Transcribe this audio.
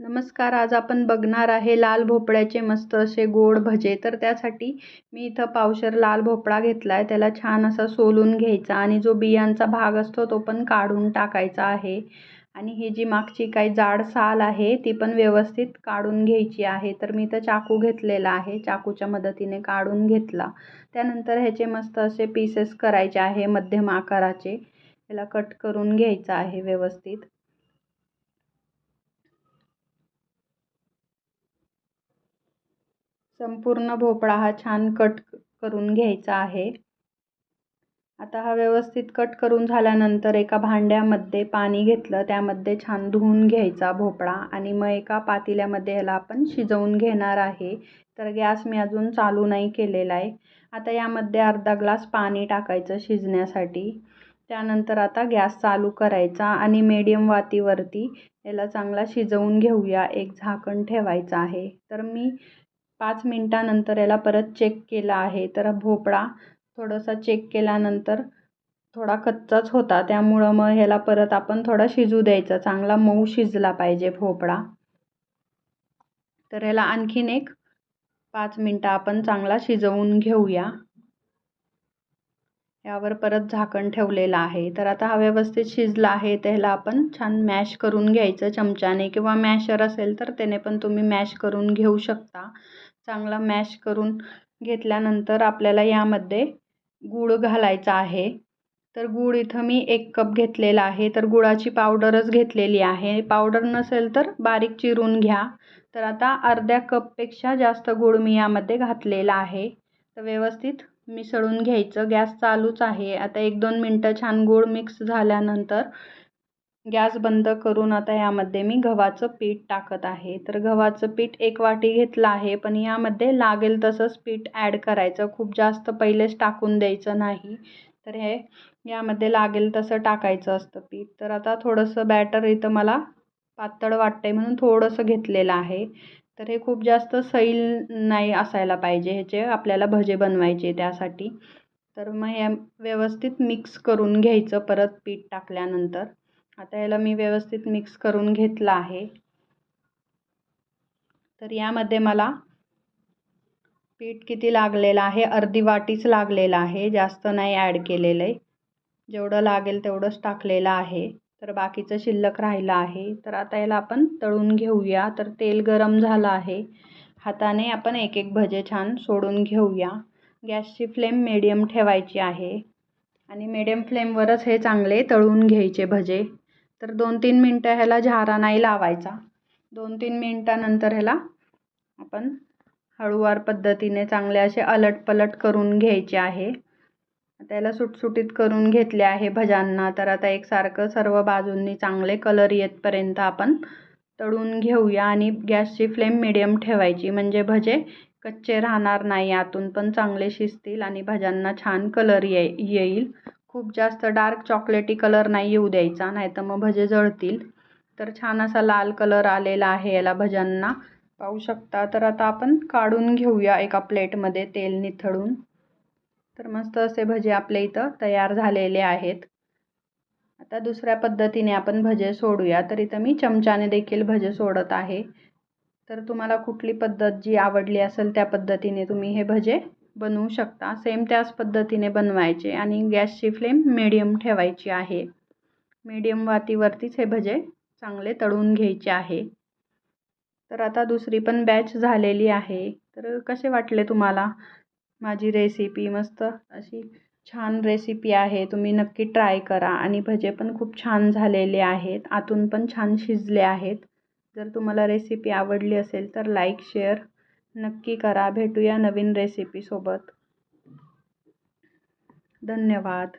नमस्कार आज आपण बघणार आहे लाल भोपळ्याचे मस्त असे गोड भजे. तर त्यासाठी मी इथं पावशर लाल भोपळा घेतला आहे त्याला छान असा सोलून घ्यायचा आणि जो बियांचा भाग असतो तो पण काढून टाकायचा आहे. आणि ही जी मागची काही जाड साल आहे ती पण व्यवस्थित काढून घ्यायची आहे. तर मी इथं चाकू घेतलेला आहे चाकूच्या मदतीने काढून घेतला. त्यानंतर ह्याचे मस्त असे पीसेस करायचे आहे मध्यम आकाराचे. याला कट करून घ्यायचं आहे व्यवस्थित. संपूर्ण भोपळा हा छान कट करून घ्यायचा आहे. आता हा व्यवस्थित कट करून झाल्यानंतर एका भांड्यामध्ये पाणी घेतलं त्यामध्ये छान धुवून घ्यायचा भोपळा आणि मग एका पातेल्यामध्ये ह्याला आपण शिजवून घेणार आहे. तर गॅस मी अजून चालू नाही केलेला आहे. आता यामध्ये अर्धा ग्लास पाणी टाकायचं शिजण्यासाठी. त्यानंतर आता गॅस चालू करायचा आणि मीडियम वातीवरती याला चांगला शिजवून घेऊया. एक झाकण ठेवायचं आहे. तर मी पाच मिनटानंतर याला परत चेक केला आहे. तर भोपळा थोडासा चेक केल्यानंतर थोडा कच्चाच होता. त्यामुळं मग ह्याला परत आपण थोडा शिजू द्यायचा. चांगला मऊ शिजला पाहिजे भोपळा. तर ह्याला आणखीन एक पाच मिनटं आपण चांगला शिजवून घेऊया. यावर परत झाकण ठेवलेलं आहे. तर आता हा व्यवस्थित शिजला आहे त्याला आपण छान मॅश करून घ्यायचं चमच्याने किंवा मॅशर असेल तर त्याने पण तुम्ही मॅश करून घेऊ शकता. चांगला मॅश करून घेतल्यानंतर आपल्याला यामध्ये गूळ घालायचा आहे. तर गूळ इथं मी एक कप घेतलेला आहे. तर गुळाची पावडरच घेतलेली आहे. पावडर नसेल तर बारीक चिरून घ्या. तर आता अर्ध्या कपपेक्षा जास्त गूळ मी यामध्ये घातलेला आहे. तर व्यवस्थित मिसळून घ्यायचं. गॅस चालूच आहे. आता एक दोन मिनटं छान गूळ मिक्स झाल्यानंतर गॅस बंद करून आता यामध्ये मी गव्हाचं पीठ टाकत आहे. तर गव्हाचं पीठ एक वाटी घेतलं आहे पण यामध्ये लागेल तसंच पीठ ॲड करायचं. खूप जास्त पहिलेच टाकून द्यायचं नाही. तर हे यामध्ये लागेल तसं टाकायचं असतं पीठ. तर आता थोडंसं बॅटर इथं मला पातळ वाटतं आहे म्हणून थोडंसं घेतलेलं आहे. तर हे खूप जास्त सैल नाही असायला पाहिजे ह्याचे आपल्याला भजे बनवायचे त्यासाठी. तर मग हे व्यवस्थित मिक्स करून घ्यायचं परत पीठ टाकल्यानंतर. आता याला मी व्यवस्थित मिक्स करून घेतलं आहे. तर यामध्ये मला पीठ किती लागलेलं आहे अर्धी वाटीच लागलेलं आहे जास्त नाही ॲड केलेलं आहे जेवढं लागेल तेवढंच टाकलेलं आहे. तर बाकीचं शिल्लक राहिलं आहे. तर आता याला आपण तळून घेऊया. तर तेल गरम झालं आहे. हाताने आपण एक एक भजे छान सोडून घेऊया. गॅसची फ्लेम मिडियम ठेवायची आहे. आणि मीडियम फ्लेमवरच हे चांगले तळून घ्यायचे भजे. तर दोन तीन मिनटं ह्याला झारा नाही लावायचा. दोन तीन मिनटानंतर ह्याला आपण हळूवार पद्धतीने चांगले असे अलटपलट करून घ्यायचे आहे. त्याला सुटसुटीत करून घेतले आहे भज्यांना तर आता एकसारखं सर्व बाजूंनी चांगले कलर येतपर्यंत आपण तळून घेऊया आणि गॅसची फ्लेम मिडियम ठेवायची. म्हणजे भजे कच्चे राहणार नाही आतून पण चांगले शिजतील आणि भज्यांना छान कलर ये येईल. खूप जास्त डार्क चॉकलेटी कलर नाही येऊ द्यायचा नाही तर मग भजे जळतील. तर छान असा लाल कलर आलेला आहे याला भज्यांना पाहू शकता तर आता आपण काढून घेऊया एका प्लेटमध्ये तेल निथळून. तर मस्त असे भजे आपल्या इथं तयार झालेले आहेत. आता दुसऱ्या पद्धतीने आपण भजे सोडूया. तर इथं मी चमच्याने देखील भजे सोडत आहे. तर तुम्हाला कुठली पद्धत जी आवडली असेल त्या पद्धतीने तुम्ही हे भजे बनवू शकता. सेम त्याच पद्धतीने बनवायचे आणि गॅसची फ्लेम मिडियम ठेवायची आहे. मीडियम वातीवरतीच हे भजे चांगले तळून घ्यायचे आहे. तर आता दुसरी पण बॅच झालेली आहे. तर कसे वाटले तुम्हाला? माझी रेसिपी मस्त अशी छान रेसिपी आहे. तुम्ही नक्की ट्राय करा. आणि भजे पण खूप छान झालेले आहेत. आतून पण छान शिजले आहेत. जर तुम्हाला रेसिपी आवडली असेल तर लाईक शेअर नक्की करा. भेटूया नवीन रेसिपीसोबत धन्यवाद.